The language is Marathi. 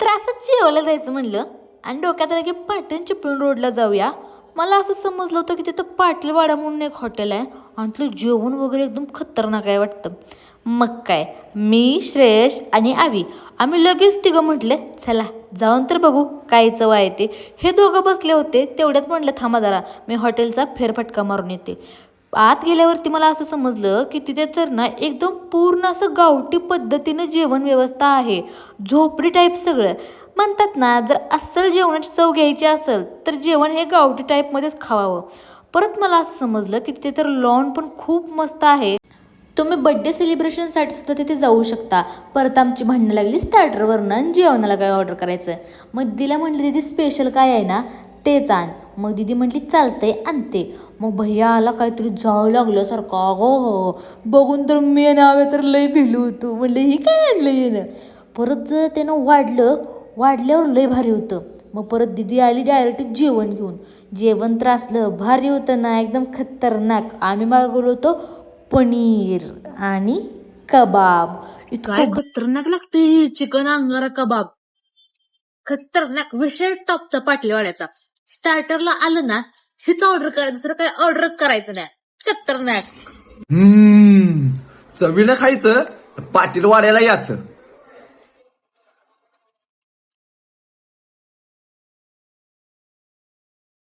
तर असंच जेवायला जायचं म्हणलं आणि डोक्यात आलं की पाटण चिपळूण रोडला जाऊया. मला असं समजलं होतं की तिथं पाटीलवाडा म्हणून एक हॉटेल आहे आणि तिथलं जेवण वगैरे एकदम खतरनाक आहे वाटतं. मग काय मी श्रेयश आणि आवी आम्ही लगेच तिघं म्हटले चला जाऊन तर बघू काय चव आहे ते. हे दोघं बसले होते तेवढ्यात म्हटलं थांबा जरा मी हॉटेलचा फेरफटका मारून येते. आत गेल्यावरती मला असं समजलं की तिथे तर ना एकदम पूर्ण असं गावठी पद्धतीनं जेवण व्यवस्था आहे. झोपडी टाईप सगळं. म्हणतात ना जर अस्सल जेवणाची चव घ्यायची असेल तर जेवण हे गावठी टाईपमध्येच खावावं. परत मला असं समजलं की तिथे तर लॉन पण खूप मस्त आहे. तुम्ही बड्डे सेलिब्रेशनसाठी सुद्धा तिथे जाऊ शकता. परत आमची म्हणणं लागली स्टार्टरवरनं आणि जेवणाला काय ऑर्डर करायचं? मग दिला म्हटलं तिथे स्पेशल काय आहे ना? तेच आण मग दिदी म्हटली चालतंय आणते. मग भैया आला काहीतरी जाऊ लागल्यासारखं अगो हो, हो बघून तर मी नावे तर लय भिलो होतो. म्हणलं ही काय आणलं येणं परत जर त्यानं वाढलं वाढल्यावर लय भारी होतं. मग परत दिदी आली डायरेक्ट जेवण घेऊन. जेवण त्रासलं भारी होतं ना एकदम खतरनाक. आम्ही मागवलो होतो पनीर आणि कबाब. इतकं खतरनाक लागते चिकन अंगारा कबाब. खतरनाक. विषय टॉपचा पाटलीवाड्याचा. स्टार्टरला आलं ना हेच ऑर्डर करायचं दुसरं काही ऑर्डरच करायचं नाही. खतरनाक हम्म चवीनं खायचं पाटील वाड्याला याचं